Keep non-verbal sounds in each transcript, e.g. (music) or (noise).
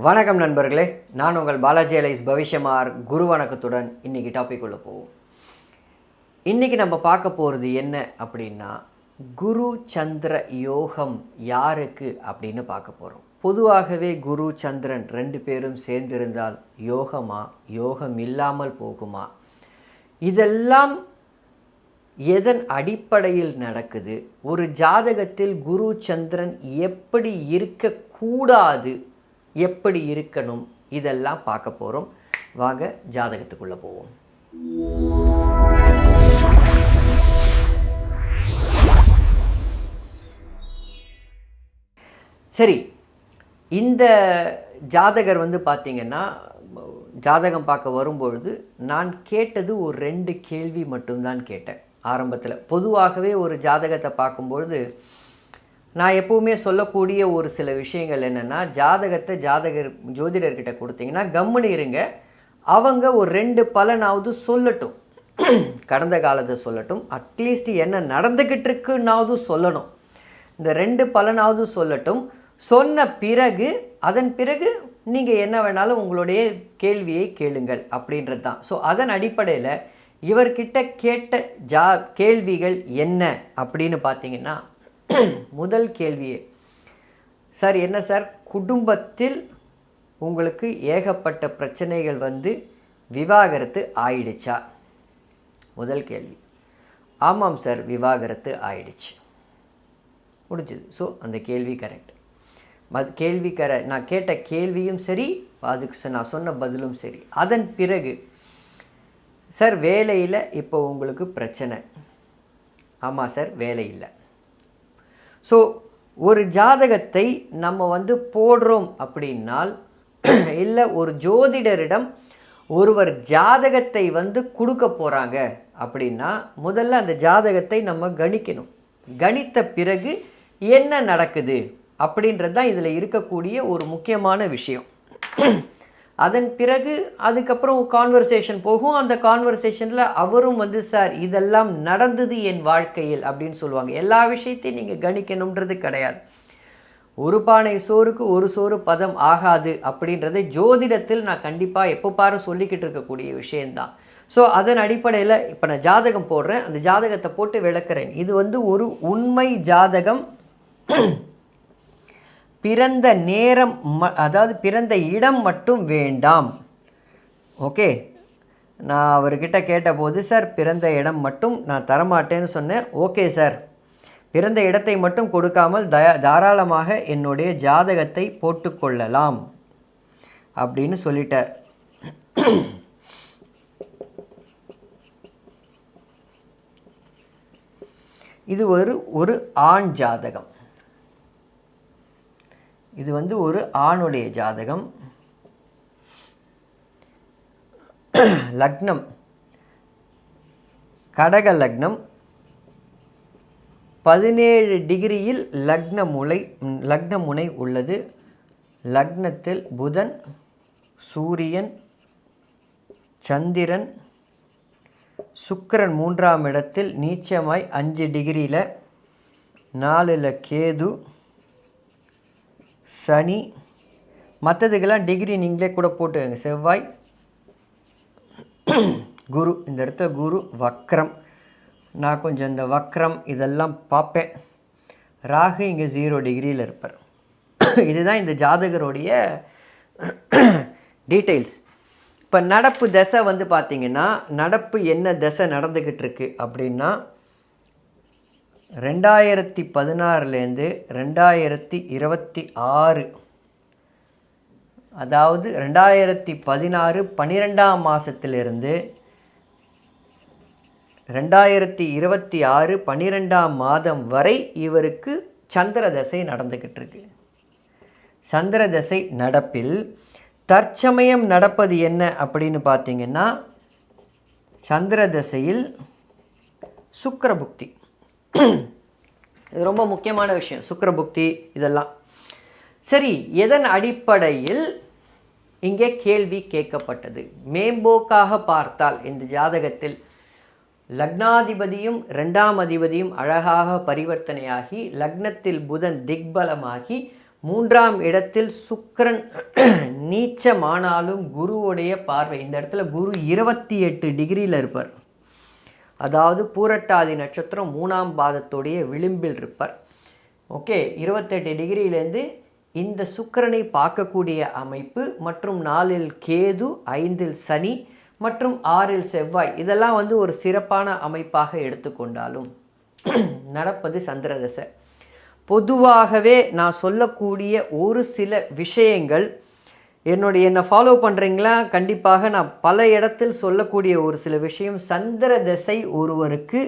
வணக்கம் நண்பர்களே நான் உங்கள் பாலாஜி அலைஸ் பவிஷ்யமார் குரு வணக்கத்துடன் இன்னைக்கு டாபிக் உள்ள போவோம். இன்னைக்கு நம்ம பார்க்க போகிறது என்ன அப்படின்னா குரு சந்திர யோகம் யாருக்கு அப்படின்னு பார்க்க போகிறோம் பொதுவாகவே குரு சந்திரன் ரெண்டு பேரும் சேர்ந்திருந்தால் யோகமா யோகம் இல்லாமல் போகுமா? இதெல்லாம் எதன் அடிப்படையில் நடக்குது? ஒரு ஜாதகத்தில் குரு சந்திரன் எப்படி இருக்கக்கூடாது? எப்படி இருக்கணும்? இதெல்லாம் பார்க்க போகிறோம் வாங்க ஜாதகத்துக்குள்ளே போவோம். சரி இந்த ஜாதகர் வந்து பார்த்தீங்கன்னா ஜாதகம் பார்க்க வரும்பொழுது நான் கேட்டது ஒரு ரெண்டு கேள்வி மட்டும்தான் கேட்டேன். ஆரம்பத்தில். பொதுவாகவே ஒரு ஜாதகத்தை பார்க்கும்பொழுது நான் எப்பவுமே சொல்லக்கூடிய ஒரு சில விஷயங்கள் என்னென்னா ஜாதகத்தை ஜாதகர் ஜோதிடர்கிட்ட கொடுத்தீங்கன்னா கம்முன்னு இருங்க. அவங்க ஒரு ரெண்டு பலனாவது சொல்லட்டும். கடந்த காலத்தை சொல்லட்டும். அட்லீஸ்ட் என்ன நடந்துக்கிட்டு இருக்குன்னாவது சொல்லணும். இந்த ரெண்டு பலனாவது சொல்லட்டும். சொன்ன பிறகு அதன் பிறகு நீங்கள் என்ன வேணாலும் உங்களுடைய கேள்வியை கேளுங்கள் அப்படின்றது தான். ஸோ அதன் அடிப்படையில் இவர்கிட்ட கேட்ட ஜா கேள்விகள் என்ன அப்படின்னு பார்த்தீங்கன்னா (clears throat) முதல் கேள்வியே. சார் என்ன சார்? குடும்பத்தில் உங்களுக்கு ஏகப்பட்ட பிரச்சனைகள் வந்து விவாகரத்து ஆயிடுச்சா? முதல் கேள்வி. ஆமாம் சார் விவாகரத்து ஆயிடுச்சு. முடிஞ்சது. ஸோ அந்த கேள்வி கரெக்ட் மத் கேள்வி கர நான் கேட்ட கேள்வியும் சரி அதுக்கு நான் சொன்ன பதிலும் சரி. அதன் பிறகு சார் வேலையில் இப்போ உங்களுக்கு பிரச்சனை. ஆமாம் சார் வேலை இல்லை. ஸோ ஒரு ஜாதகத்தை நம்ம வந்து போடுறோம் அப்படின்னால் (clears throat) இல்லை ஒரு ஜோதிடரிடம் ஒருவர் ஜாதகத்தை வந்து கொடுக்க போகிறாங்க அப்படின்னா முதல்ல அந்த ஜாதகத்தை நம்ம கணிக்கணும். கணித்த பிறகு என்ன நடக்குது அப்படின்றது தான் இதில் இருக்கக்கூடிய ஒரு முக்கியமான விஷயம். (clears throat) அதன் பிறகு அதுக்கப்புறம் கான்வர்சேஷன் போகும். அந்த கான்வர்சேஷனில் அவரும் வந்து சார் இதெல்லாம் நடந்தது என் வாழ்க்கையில் அப்படின்னு சொல்லுவாங்க. எல்லா விஷயத்தையும் நீங்கள் கணிக்கணுன்றது கிடையாது. ஒரு பானை சோறுக்கு ஒரு சோறு பதம் ஆகாது அப்படின்றதை ஜோதிடத்தில் நான் கண்டிப்பாக எப்போ பாரு சொல்லிக்கிட்டு இருக்கக்கூடிய விஷயந்தான் ஸோ அதன் அடிப்படையில் இப்போ நான் ஜாதகம் போடுறேன். அந்த ஜாதகத்தை போட்டு விளக்குறேன். இது வந்து ஒரு உண்மை ஜாதகம். பிறந்த நேரம் ம அதாவது பிறந்த இடம் மட்டும் வேண்டாம். ஓகே? நான் அவர்கிட்ட கேட்டபோது சார் பிறந்த இடம் மட்டும் நான் தரமாட்டேன்னு சொன்னேன். Okay sir. பிறந்த இடத்தை மட்டும் கொடுக்காமல் தயா தாராளமாக என்னுடைய ஜாதகத்தை போட்டுக்கொள்ளலாம் அப்படின்னு சொல்லிட்டார். இது ஒரு ஒரு ஆண் ஜாதகம். இது வந்து ஒரு ஆணுடைய ஜாதகம். (clears throat) லக்னம். கடக லக்னம். பதினேழு டிகிரியில் லக்ன முனை லக்ன முனை உள்ளது. லக்னத்தில் புதன் சூரியன் சந்திரன். சுக்கிரன் மூன்றாம் இடத்தில் நீச்சமாய் அஞ்சு டிகிரியில் நாலில் கேது. சனி. மற்றதுக்கெல்லாம் டிகிரி நீங்களே கூட போட்டுக்கோங்க. செவ்வாய் குரு. இந்த இடத்துல குரு வக்ரம். நான் கொஞ்சம் இந்த வக்ரம் இதெல்லாம் பார்ப்பேன். ராகு இங்கே ஜீரோ டிகிரியில் இருப்பார். இதுதான் இந்த ஜாதகருடைய டீட்டெயில்ஸ் இப்போ நடப்பு தசை வந்து பார்த்திங்கன்னா நடப்பு என்ன தசை நடந்துக்கிட்டு இருக்குது அப்படின்னா ரெண்டாயிரத்தி பதினாறுலேருந்து ரெண்டாயிரத்தி இருபத்தி ஆறு அதாவது ரெண்டாயிரத்தி பதினாறு பன்னிரெண்டாம் மாதத்திலிருந்து ரெண்டாயிரத்தி இருபத்தி ஆறு பன்னிரெண்டாம் மாதம் வரை இவருக்கு சந்திர தசை நடந்துக்கிட்டு இருக்கு. சந்திர தசை நடப்பில் தற்சமயம் நடப்பது என்ன அப்படின்னு பார்த்தீங்கன்னா சந்திர தசையில் சுக்கரபுக்தி (clears throat) இது ரொம்ப முக்கியமான விஷயம். சுக்கரபுக்தி இதெல்லாம். சரி எதன் அடிப்படையில் இங்கே கேள்வி கேட்கப்பட்டது? மேம்போக்காக பார்த்தால் இந்த ஜாதகத்தில் லக்னாதிபதியும் ரெண்டாம் அதிபதியும் அழகாக பரிவர்த்தனையாகி லக்னத்தில் புதன் திக்பலமாகி மூன்றாம் இடத்தில் சுக்கரன் (clears throat) நீச்சமானாலும் குருவுடைய பார்வை இந்த இடத்துல குரு இருபத்தி எட்டு டிகிரியில் இருப்பார். அதாவது பூரட்டாதி நட்சத்திரம் மூணாம் பாதத்துடைய விளிம்பில் இருப்பார். ஓகே இருபத்தெட்டு டிகிரியிலேருந்து இந்த சுக்கரனை பார்க்கக்கூடிய அமைப்பு மற்றும் நாலில் கேது ஐந்தில் சனி மற்றும் ஆறில் செவ்வாய் இதெல்லாம் வந்து ஒரு சிறப்பான அமைப்பாக எடுத்துக்கொண்டாலும் (clears throat) நடப்பது சந்திரதசை. பொதுவாகவே நான் சொல்லக்கூடிய ஒரு சில விஷயங்கள் என்னுடைய என்னை ஃபாலோ பண்ணுறீங்களா கண்டிப்பாக நான் பல இடத்தில் சொல்லக்கூடிய ஒரு சில விஷயம் சந்திர தசை ஒருவருக்கு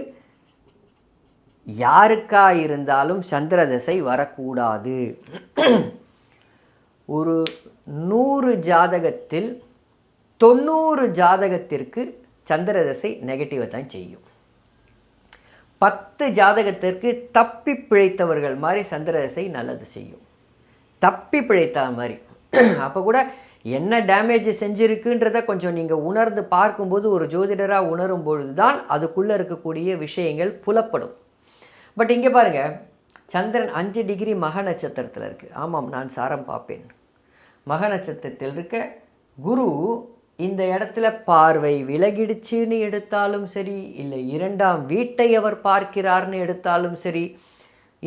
யாருக்கா இருந்தாலும் சந்திர தசை வரக்கூடாது. ஒரு நூறு ஜாதகத்தில் தொண்ணூறு ஜாதகத்திற்கு சந்திர தசை நெகட்டிவை தான் செய்யும். பத்து ஜாதகத்திற்கு தப்பி பிழைத்தவர்கள் மாதிரி சந்திர தசை நல்லது செய்யும். தப்பி பிழைத்த மாதிரி. (clears throat) அப்போ கூட என்ன டேமேஜ் செஞ்சுருக்குன்றத கொஞ்சம் நீங்கள் உணர்ந்து பார்க்கும்போது ஒரு ஜோதிடராக உணரும் பொழுது தான் அதுக்குள்ளே இருக்கக்கூடிய விஷயங்கள் புலப்படும். பட் இங்கே பாருங்கள் சந்திரன் அஞ்சு டிகிரி மக நட்சத்திரத்தில் இருக்குது ஆமாம் நான் சாரம் பார்ப்பேன். மக நட்சத்திரத்தில் இருக்க குரு இந்த இடத்துல பார்வை விலகிடுச்சுன்னு எடுத்தாலும் சரி இல்லை இரண்டாம் வீட்டை அவர் பார்க்கிறார்னு எடுத்தாலும் சரி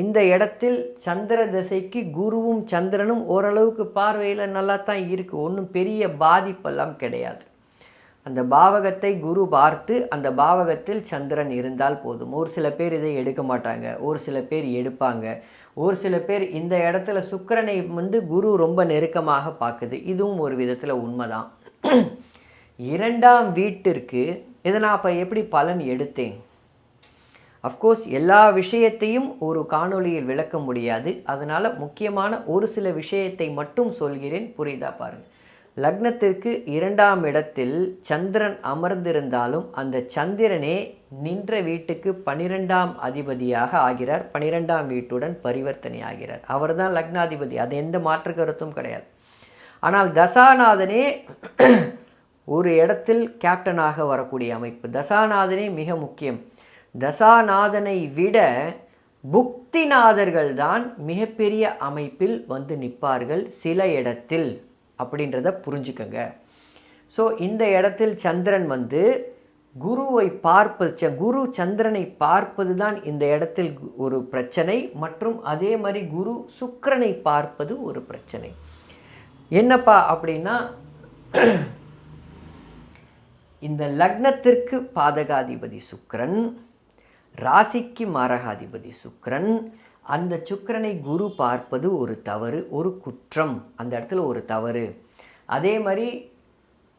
இந்த இடத்தில் சந்திர திசைக்கு குருவும் சந்திரனும் ஓரளவுக்கு பார்வையில் நல்லா தான் இருக்குது ஒன்றும் பெரிய பாதிப்பெல்லாம் கிடையாது. அந்த பாவகத்தை குரு பார்த்து அந்த பாவகத்தில் சந்திரன் இருந்தால் போதும். ஒரு சில பேர் இதை எடுக்க மாட்டாங்க. ஒரு சில பேர் எடுப்பாங்க. ஒரு சில பேர் இந்த இடத்துல சுக்கிரனை வந்து குரு ரொம்ப நெருக்கமாக பார்க்குது. இதுவும் ஒரு விதத்தில் உண்மைதான். இரண்டாம் வீட்டிற்கு இதை நான் அப்போ எப்படி பலன் எடுத்தேன்? அஃப்கோர்ஸ் எல்லா விஷயத்தையும் ஒரு காணொளியில் விளக்க முடியாது. அதனால் முக்கியமான ஒரு சில விஷயத்தை மட்டும் சொல்கிறேன். புரியுதா பாருங்கள் லக்னத்திற்கு இரண்டாம் இடத்தில் சந்திரன் அமர்ந்திருந்தாலும் அந்த சந்திரனே நின்ற வீட்டுக்கு பனிரெண்டாம் அதிபதியாக ஆகிறார். பனிரெண்டாம் வீட்டுடன் பரிவர்த்தனை ஆகிறார். அவர்தான் லக்னாதிபதி. அது எந்த மாற்று கருத்தும் கிடையாது. ஆனால் தசாநாதனே ஒரு இடத்தில் கேப்டனாக வரக்கூடிய அமைப்பு. தசாநாதனே மிக முக்கியம். தசாநாதனை விட புக்திநாதர்கள் தான் மிகப்பெரிய அமைப்பில் வந்து நிற்பார்கள் சில இடத்தில் அப்படின்றத புரிஞ்சுக்கங்க. ஸோ இந்த இடத்தில் சந்திரன் வந்து குருவை பார்ப்பது ச- குரு சந்திரனை பார்ப்பது தான் இந்த இடத்தில் கு- ஒரு பிரச்சனை மற்றும் அதே மாதிரி குரு சுக்கரனை பார்ப்பது ஒரு பிரச்சனை. என்னப்பா அப்படின்னா இந்த லக்னத்திற்கு பாதகாதிபதி சுக்கரன் ராசிக்கு மாரகாதிபதி சுக்ரன் அந்த சுக்கரனை குரு பார்ப்பது ஒரு தவறு ஒரு குற்றம். அந்த இடத்துல ஒரு தவறு. அதே மாதிரி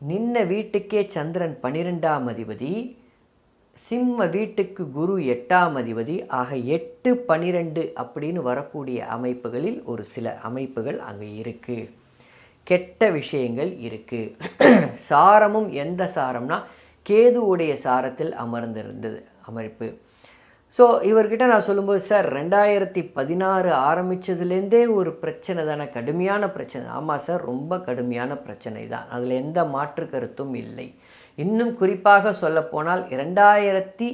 நின்ன வீட்டுக்கே சந்திரன் பன்னிரெண்டாம் அதிபதி சிம்ம வீட்டுக்கு குரு எட்டாம் அதிபதி ஆக எட்டு பன்னிரெண்டு அப்படின்னு வரக்கூடிய அமைப்புகளில் ஒரு சில அமைப்புகள் அங்கே இருக்குது கெட்ட விஷயங்கள் இருக்குது (clears throat) சாரமும் எந்த சாரம்னா கேதுவுடைய சாரத்தில் அமர்ந்திருந்தது அமைப்பு ஸோ இவர்கிட்ட நான் சொல்லும்போது சார் ரெண்டாயிரத்தி பதினாறு ஆரம்பித்ததுலேருந்தே ஒரு பிரச்சனை தானே கடுமையான பிரச்சனை. ஆமாம் சார் ரொம்ப கடுமையான பிரச்சனை தான். அதில் எந்த மாற்று கருத்தும் இல்லை. இன்னும் குறிப்பாக சொல்லப்போனால் இரண்டாயிரத்தி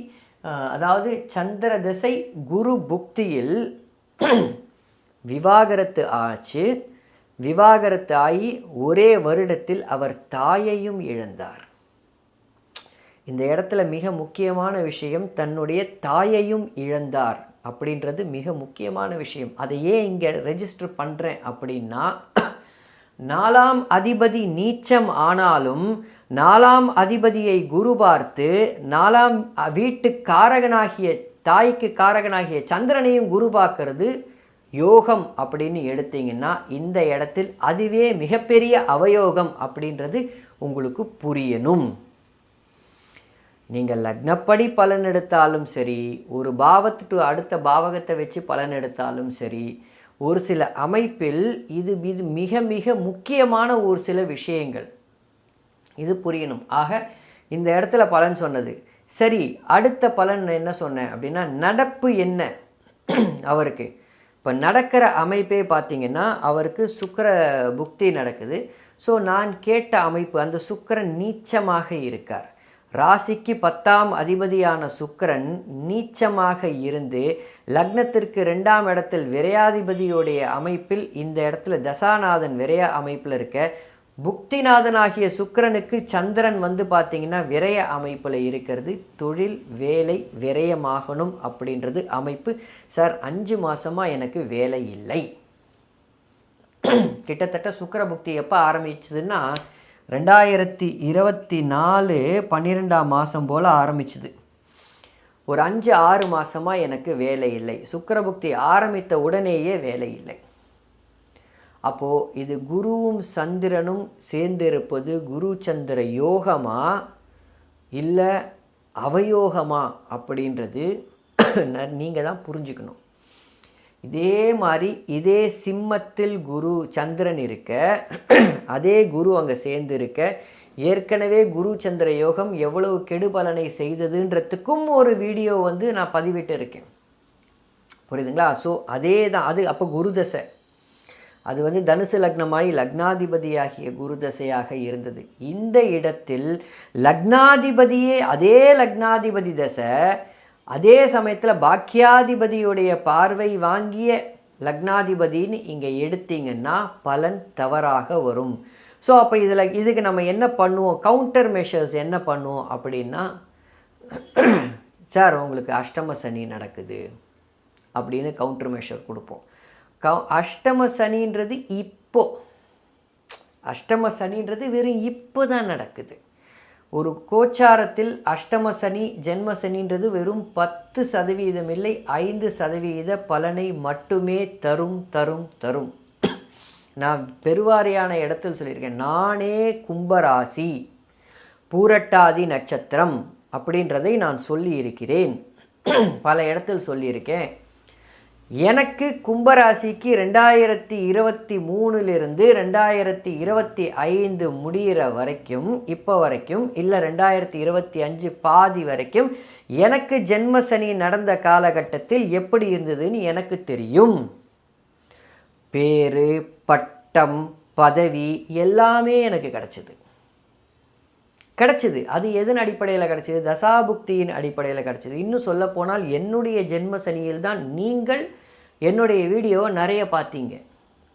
அதாவது சந்திர திசை குரு புக்தியில் விவாகரத்து ஆச்சு. விவாகரத்து ஆகி ஒரே வருடத்தில் அவர் தாயையும் இழந்தார். இந்த இடத்துல மிக முக்கியமான விஷயம் தன்னுடைய தாயையும் இழந்தார் அப்படின்றது மிக முக்கியமான விஷயம். அதை ஏன் இங்கே ரெஜிஸ்டர் பண்ணுறேன் அப்படின்னா நாலாம் அதிபதி நீச்சம் ஆனாலும் நாலாம் அதிபதியை குரு பார்த்து நாலாம் வீட்டு காரகனாகிய தாய்க்கு காரகனாகிய சந்திரனையும் குரு பார்க்கறது யோகம் அப்படின்னு எடுத்தீங்கன்னா இந்த இடத்தில் அதுவே மிகப்பெரிய அவயோகம் அப்படின்றது உங்களுக்கு புரியணும். நீங்கள் லக்னப்படி பலன் எடுத்தாலும் சரி ஒரு பாவத்துக்கு அடுத்த பாவகத்தை வச்சு பலன் எடுத்தாலும் சரி ஒரு சில அமைப்பில் இது இது மிக மிக முக்கியமான ஒரு சில விஷயங்கள். இது புரியணும். ஆக இந்த இடத்துல பலன் சொன்னது. சரி அடுத்த பலன் என்ன சொன்னேன் அப்படின்னா நடப்பு என்ன? அவருக்கு. இப்போ நடக்கிற அமைப்பே பார்த்தீங்கன்னா அவருக்கு சுக்கர புக்தி நடக்குது. ஸோ நான் கேட்ட அமைப்பு அந்த சுக்கரன் நீச்சமாக இருக்கார். ராசிக்கு பத்தாம் அதிபதியான சுக்கிரன் நீச்சமாக இருந்து லக்னத்திற்கு ரெண்டாம் இடத்தில் விரையாதிபதியுடைய அமைப்பில் இந்த இடத்துல தசாநாதன் விரைய அமைப்பில் இருக்க புக்திநாதனாகிய சுக்கரனுக்கு சந்திரன் வந்து பார்த்தீங்கன்னா விரய அமைப்பில் இருக்கிறது. தொழில் வேலை விரயமாகணும் அப்படின்றது அமைப்பு. சார் அஞ்சு மாதமாக எனக்கு வேலை இல்லை. (clears throat) கிட்டத்தட்ட சுக்கிர புக்தி எப்போ ஆரம்பிச்சதுன்னா ரெண்டாயிரத்தி இருபத்தி நாலு பன்னிரெண்டாம் மாதம் போல் ஆரம்பிச்சுது. ஒரு அஞ்சு ஆறு மாதமாக எனக்கு வேலை இல்லை. சுக்கிரபுக்தி ஆரம்பித்த உடனேயே வேலை இல்லை. அப்போது இது குருவும் சந்திரனும் சேர்ந்திருப்பது குரு சந்திர யோகமா இல்லை அவயோகமா அப்படின்றது நீங்கள் தான் புரிஞ்சுக்கணும். இதே மாதிரி இதே சிம்மத்தில் குரு சந்திரன் இருக்க அதே குரு அங்கே சேர்ந்து இருக்க ஏற்கனவே குரு சந்திர யோகம் எவ்வளவு கெடுபலனை செய்ததுன்றதுக்கும் ஒரு வீடியோ வந்து நான் பதிவிட்டு இருக்கேன். புரியுதுங்களா? ஸோ அதே தான் அது அப்போ குரு தசை. அது வந்து தனுசு லக்னமாய் லக்னாதிபதியாகிய குரு தசையாக இருந்தது. இந்த இடத்தில் லக்னாதிபதியே அதே லக்னாதிபதி தசை அதே சமயத்தில் பாக்கியாதிபதியுடைய பார்வை வாங்கிய லக்னாதிபதின்னு இங்கே எடுத்தீங்கன்னா பலன் தவறாக வரும். ஸோ அப்போ இதில் இதுக்கு நம்ம என்ன பண்ணுவோம்? கவுண்டர் மெஷர்ஸ் என்ன பண்ணுவோம் அப்படின்னா (clears throat) சார் உங்களுக்கு அஷ்டம சனி நடக்குது அப்படின்னு கவுண்டர் மெஷர் கொடுப்போம். கவு அஷ்டம சனின்றது இப்போது அஷ்டம சனின்றது வெறும் இப்போ தான் நடக்குது. ஒரு கோச்சாரத்தில் அஷ்டம சனி ஜென்ம சனின்றது வெறும் பத்து சதவீதம் இல்லை ஐந்து சதவீத பலனை மட்டுமே தரும் தரும் தரும். நான் பெருவாரியான இடத்தில் சொல்லியிருக்கேன் நானே கும்பராசி பூரட்டாதி நட்சத்திரம் அப்படின்றதை நான் சொல்லியிருக்கிறேன். பல இடத்தில் சொல்லியிருக்கேன். எனக்கு கும்பராசிக்கு ரெண்டாயிரத்தி இருபத்தி மூணுலேருந்து ரெண்டாயிரத்தி இருபத்தி ஐந்து முடிகிற வரைக்கும் இப்போ வரைக்கும் இல்லை ரெண்டாயிரத்தி இருபத்தி அஞ்சு பாதி வரைக்கும் எனக்கு ஜென்ம சனி நடந்த காலகட்டத்தில் எப்படி இருந்ததுன்னு எனக்கு தெரியும். பேரு பட்டம் பதவி எல்லாமே எனக்கு கிடச்சிது. கிடச்சிது. அது எதன் அடிப்படையில் கிடச்சிது? தசாபுக்தியின் அடிப்படையில் கிடச்சிது. இன்னும் சொல்லப்போனால் என்னுடைய ஜென்ம சனியில் தான் நீங்கள் என்னுடைய வீடியோ நிறைய பார்த்தீங்க.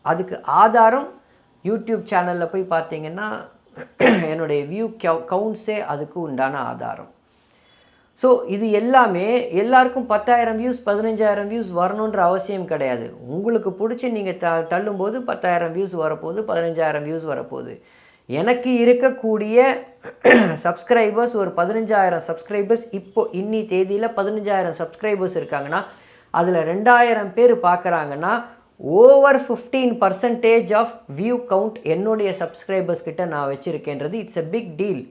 அதுக்கு ஆதாரம் யூடியூப் சேனலில் போய் பார்த்தீங்கன்னா (clears throat) என்னுடைய வியூ கவுண்ட்ஸே அதுக்கு உண்டான ஆதாரம். ஸோ இது எல்லாமே எல்லாருக்கும் பத்தாயிரம் வியூஸ் பதினஞ்சாயிரம் வியூஸ் வரணுன்ற அவசியம் கிடையாது. உங்களுக்கு பிடிச்சி நீங்கள் த தள்ளும்போது பத்தாயிரம் வியூஸ் வரப்போகுது பதினஞ்சாயிரம் வியூஸ் வரப்போகுது. எனக்கு இருக்கக்கூடிய (clears throat) சப்ஸ்கிரைபர்ஸ் ஒரு பதினஞ்சாயிரம் சப்ஸ்கிரைபர்ஸ் இப்போ இன்னி தேதியில் பதினஞ்சாயிரம் சப்ஸ்கிரைபர்ஸ் இருக்காங்கன்னா அதில் ரெண்டாயிரம் பேர் பார்க்குறாங்கன்னா over fifteen percentage of view count என்னுடைய சப்ஸ்கிரைபர்ஸ் கிட்ட நான் வச்சுருக்கேன்றது. இட்ஸ் எ பிக் டீல்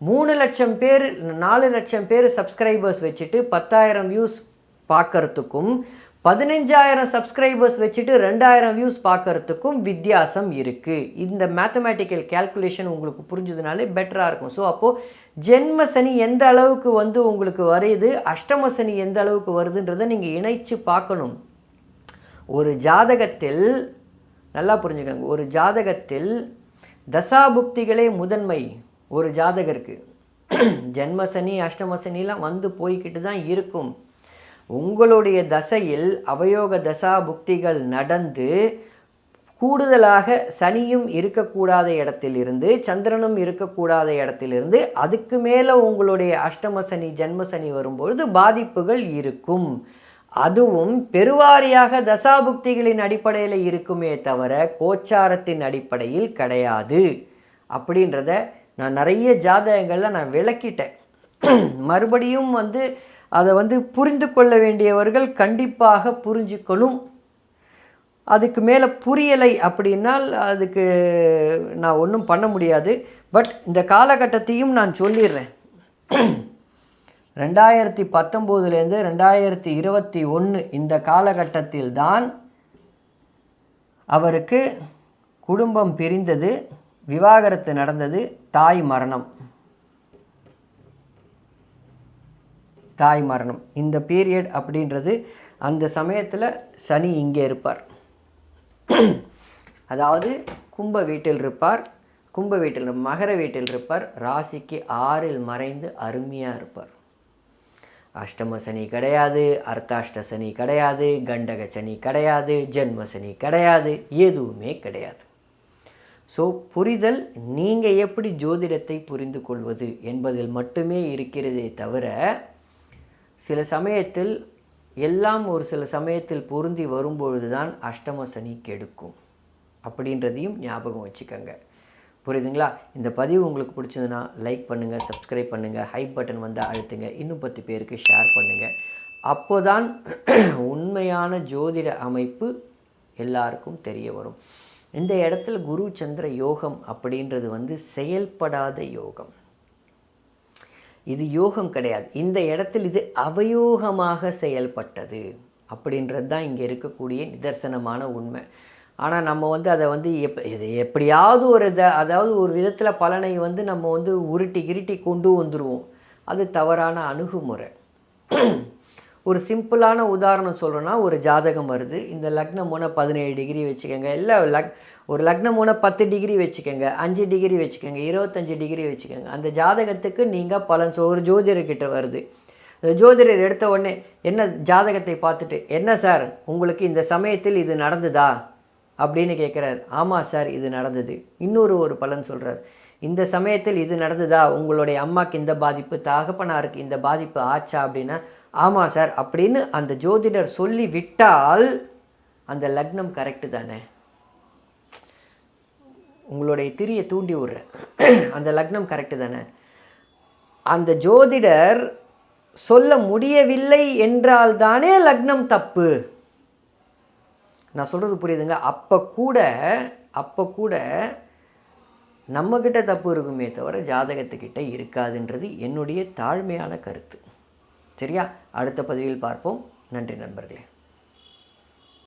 மூணு லட்சம் பேர் நாலு லட்சம் பேர் சப்ஸ்கிரைபர்ஸ் வச்சுட்டு பத்தாயிரம் வியூஸ் பார்க்கறதுக்கும் பதினஞ்சாயிரம் சப்ஸ்கிரைபர்ஸ் வச்சுட்டு ரெண்டாயிரம் வியூஸ் பார்க்கறதுக்கும் வித்தியாசம் இருக்குது இந்த மேத்தமேட்டிக்கல் கேல்குலேஷன் உங்களுக்கு புரிஞ்சதுனாலே பெட்டராக இருக்கும். ஸோ அப்போது ஜென்ம சனி எந்த அளவுக்கு வந்து உங்களுக்கு வருது அஷ்டம சனி எந்த அளவுக்கு வருதுன்றதை நீங்கள் இணைச்சு பார்க்கணும். ஒரு ஜாதகத்தில் நல்லா புரிஞ்சுக்கோங்க ஒரு ஜாதகத்தில் தசாபுக்திகளே முதன்மை ஒரு ஜாதகருக்கு. (clears throat) ஜென்ம சனி வந்து போய்கிட்டு தான் இருக்கும். உங்களுடைய தசையில் அவயோக தசா புக்திகள் நடந்து கூடுதலாக சனியும் இருக்கக்கூடாத இடத்திலிருந்து சந்திரனும் இருக்கக்கூடாத இடத்திலிருந்து அதுக்கு மேலே உங்களுடைய அஷ்டம சனி ஜென்ம சனி வரும்பொழுது பாதிப்புகள் இருக்கும். அதுவும் பெருவாரியாக தசாபுக்திகளின் அடிப்படையில் இருக்குமே தவிர கோச்சாரத்தின் அடிப்படையில் கிடையாது. அப்படின்றத நான் நிறைய ஜாதகங்களில் நான் விளக்கிட்டேன். மறுபடியும் வந்து அதை வந்து புரிந்து கொள்ள வேண்டியவர்கள் கண்டிப்பாக புரிஞ்சுக்கணும். அதுக்கு மேலே புரியலை அப்படின்னால் அதுக்கு நான் ஒன்றும் பண்ண முடியாது. பட் இந்த காலகட்டத்தையும் நான் சொல்லிடுறேன். ரெண்டாயிரத்தி பத்தொம்போதுலேருந்து ரெண்டாயிரத்தி இருபத்தி ஒன்று இந்த காலகட்டத்தில் தான் அவருக்கு குடும்பம் பிரிந்தது விவாகரத்து நடந்தது தாய் மரணம். தாய் மரணம். இந்த பீரியட் அப்படின்றது அந்த சமயத்தில் சனி இங்கே இருப்பார். (clears throat) அதாவது கும்ப வீட்டில் இருப்பார். கும்ப வீட்டில் மகர வீட்டில் இருப்பார். ராசிக்கு ஆறில் மறைந்து அருமையாக இருப்பார். அஷ்டம சனி கிடையாது அர்த்தாஷ்ட சனி கிடையாது கண்டக சனி கிடையாது ஜென்ம சனி கிடையாது எதுவுமே கிடையாது. ஸோ புரிதல் நீங்கள் எப்படி ஜோதிடத்தை புரிந்து கொள்வது என்பதில் மட்டுமே இருக்கிறதே தவிர சில சமயத்தில் எல்லாம் ஒரு சில சமயத்தில் பொருந்தி வரும்பொழுது தான் அஷ்டம சனி கெடுக்கும். அப்படின்றதையும் ஞாபகம் வச்சுக்கோங்க. புரியுதுங்களா? இந்த பதிவு உங்களுக்கு பிடிச்சதுன்னா லைக் பண்ணுங்கள் சப்ஸ்கிரைப் பண்ணுங்கள் ஹைப் பட்டன் வந்து அழுத்துங்க இன்னும் பத்து பேருக்கு ஷேர் பண்ணுங்கள் அப்போதான் (clears throat) உண்மையான ஜோதிட அமைப்பு எல்லாருக்கும் தெரிய வரும். இந்த இடத்துல குரு சந்திர யோகம் அப்படின்றது வந்து செயல்படாத யோகம். இது யோகம் கிடையாது. இந்த இடத்தில் இது அவயோகமாக செயல்பட்டது அப்படின்றது தான் இங்கே இருக்கக்கூடிய நிதர்சனமான உண்மை. ஆனால் நம்ம வந்து அதை வந்து எப் இது எப்படியாவது ஒரு இதை அதாவது ஒரு விதத்தில் பலனை வந்து நம்ம வந்து உருட்டி கிருட்டி கொண்டு வந்துடுவோம் அது தவறான அணுகுமுறை. ஒரு சிம்பிளான உதாரணம் சொல்கிறோன்னா ஒரு ஜாதகம் வருது. இந்த லக்னம் மூண பதினேழு டிகிரி வச்சுக்கோங்க. இல்லை லக் ஒரு லக்னம் மூண பத்து டிகிரி வச்சுக்கோங்க. அஞ்சு டிகிரி வச்சுக்கோங்க. இருபத்தஞ்சி டிகிரி வச்சுக்கோங்க. அந்த ஜாதகத்துக்கு நீங்கள் பலன் சொல் ஒரு ஜோதிடர்கிட்ட வருது. இந்த ஜோதிடர் எடுத்த உடனே என்ன ஜாதகத்தை பார்த்துட்டு என்ன சார் உங்களுக்கு இந்த சமயத்தில் இது நடந்ததா? அப்படின்னு கேட்குறாரு. ஆமாம் சார் இது நடந்தது. இன்னொரு ஒரு பலன் சொல்கிறார் இந்த சமயத்தில் இது நடந்ததா? உங்களுடைய அம்மாவுக்கு இந்த பாதிப்பு தகப்பனாருக்கு இந்த பாதிப்பு ஆச்சா? அப்படின்னா ஆமாம் சார் அப்படின்னு அந்த ஜோதிடர் சொல்லி விட்டால் அந்த லக்னம் கரெக்டு தானே? உங்களுடைய திரியை தூண்டி விடுறேன். அந்த லக்னம் கரெக்டு தானே? அந்த ஜோதிடர் சொல்ல முடியவில்லை என்றால் தானே லக்னம் தப்பு. நான் சொல்கிறது புரியுதுங்க? அப்போ கூட அப்போ கூட நம்மக்கிட்ட தப்பு இருக்குமே தவிர ஜாதகத்துக்கிட்ட இருக்காதுன்றது என்னுடைய தாழ்மையான கருத்து. சரியா? அடுத்த பதிவில் பார்ப்போம். நன்றி நண்பர்களே.